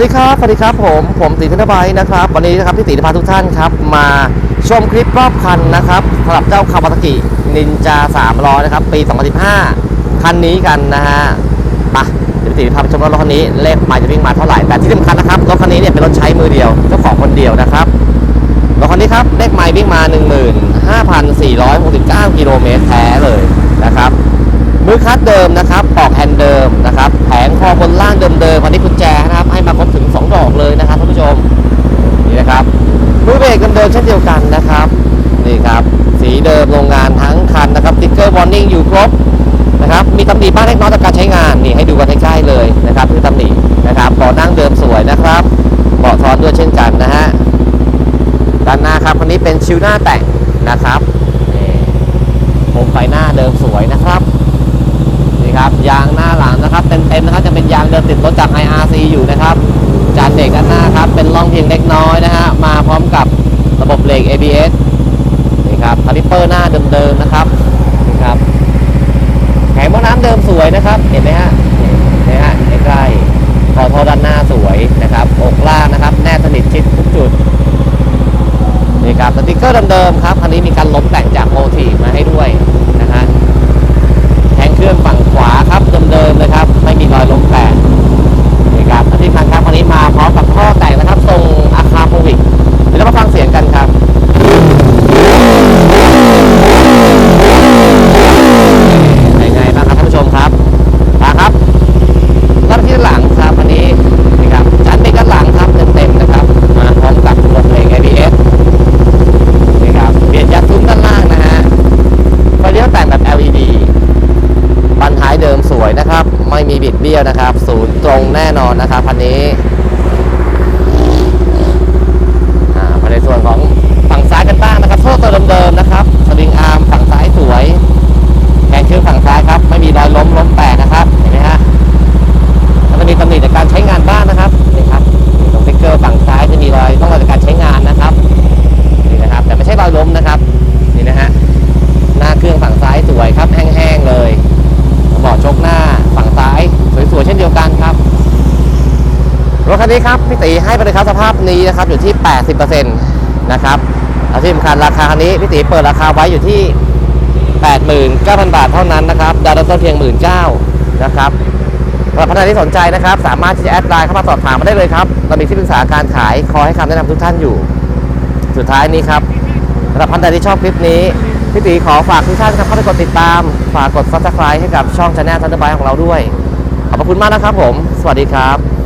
วัสดีครับสวัสดีครับผมผมตีธนบัยนะครับ วันนี้นะครับพี่ตีจะพาทุกท่านครับมาชมคลิปรอบคันนะครับสำหรับเจ้าคาวาซากินินจา300นะครับปี 2015 คันนี้กันนะฮะไปะเดี๋ยวพี่ตีพาไปชมรถคันนี้เลขไมล์จะวิ่งมาเท่าไหร่แต่ที่สำคัญนะครับรถคันนี้เนี่ยเป็นรถใช้มือเดียวเจ้าของคนเดียวนะครับรถคันนี้ครับเลขไมล์วิ่งมา 15,469 กิโลเมตรแท้เลยนะครับมือคัดเดิมนะครับปอกแฮนด์เดิมนะครับแผงคอบนล่างเดิมๆ ดิมเช่นเดียวกันนะครับนี่ครับสีเดิมโรงงานทั้งคันนะครับติ๊กเกอร์วอร์นิ่งอยู่ครบนะครับมีตำหนิบ้างเล็กน้อยจากการใช้งานนี่ให้ดูกันใกล้ๆเลยนะครับคือตำหนินะครับเบาะนั่งเดิมสวยนะครับเบาะทอนด้วยเช่นกันนะฮะด้านหน้าครับคันนี้เป็นชิวหน้าแต่งนะครับนี่โคมไฟหน้าเดิมสวยนะครับนี่ครับยางหน้าหลังนะครับเต็มๆนะครับจะเป็นยางเดิมติดรถจาก IRC อยู่นะครับจานเบรกด้านหน้าครับเป็นร่องเพียงเล็กน้อยนะฮะมาพร้อมกับ เบรก ABS นี่ครับคาลิปเปอร์หน้าเดิมๆนะครับนี่ครับแผงหม้อน้ำเดิมสวยนะครับ เห็นไหมฮะเห็นไหมฮะใกล้ๆคอท่อด้านหน้าสวยนะครับอกล่างนะครับ แน่สนิทชิดทุกจุดนี่ครับสติกเกอร์เดิมๆครับคันนี้มีการล้มแต่งจากโมทีมาให้ด้วยนะฮะ แทงเครื่องฝั่งขวาครับเดิมๆเลยครับ ไม่มีรอยล้มแตกนี่ครับและที่คันครับคันนี้มาพร้อมกับท่อแต่งนะครับทรงอาคาโพวิกเดี๋ยวเรามาฟังเสียงกันครับเป็นไงบ้างครับท่านผู้ชมครับมาครับรับที่หลังครับคันนี้นี่ครับจันเป็นกันหลังครับเต็มๆนะครับ มาพร้อมกับระบบเพลง ABS นี่ครับเปลี่ยนยัดซุ้มด้านล่างนะฮะไฟเลี้ยวแต่งแบบ LED บันท้ายเดิมสวยนะครับ ไม่มี เบี้ยวนะครับ ศูนย์ตรงแน่นอนนะครับคันนี้อ่าในส่วนของ นี้ครับพี่ตีให้ไปเลยครับสภาพนี้นะครับอยู่ที่ 80%นะครับและที่สำคัญราคาคันนี้พี่ตีเปิดราคาไว้อยู่ที่ 89,000 บาทเท่านั้นนะครับดาวน์ต้นเพียง 19,000นะครับสำหรับท่านที่สนใจนะครับ สามารถที่จะแอดไลน์เข้ามาสอบถามมาได้เลยครับเรามีที่ปรึกษาการขายคอยให้คำแนะนำทุกท่านอยู่ สุดท้ายนี้ครับสำหรับท่านใดที่ชอบคลิปนี้พี่ตีขอฝากทุกท่านครับเข้าไปกดติดตาม ฝากกด subscribe ให้กับช่องชาแนลทันเดอร์บายของเราด้วย ขอบพระคุณมากนะครับผม สวัสดีครับ